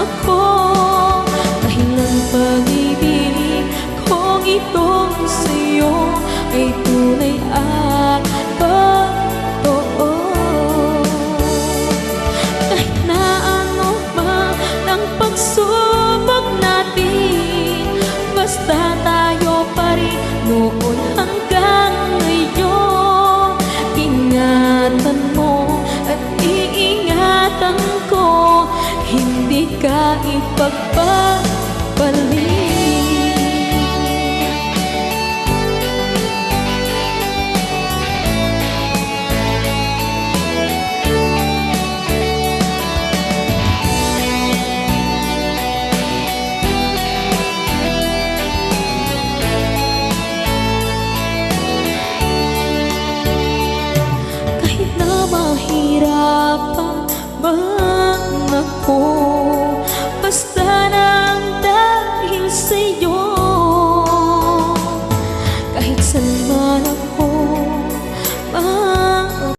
ako. Dahilan pag-ibig kong itong sa'yo ay tunay ay Hindi ka mahirapan man ako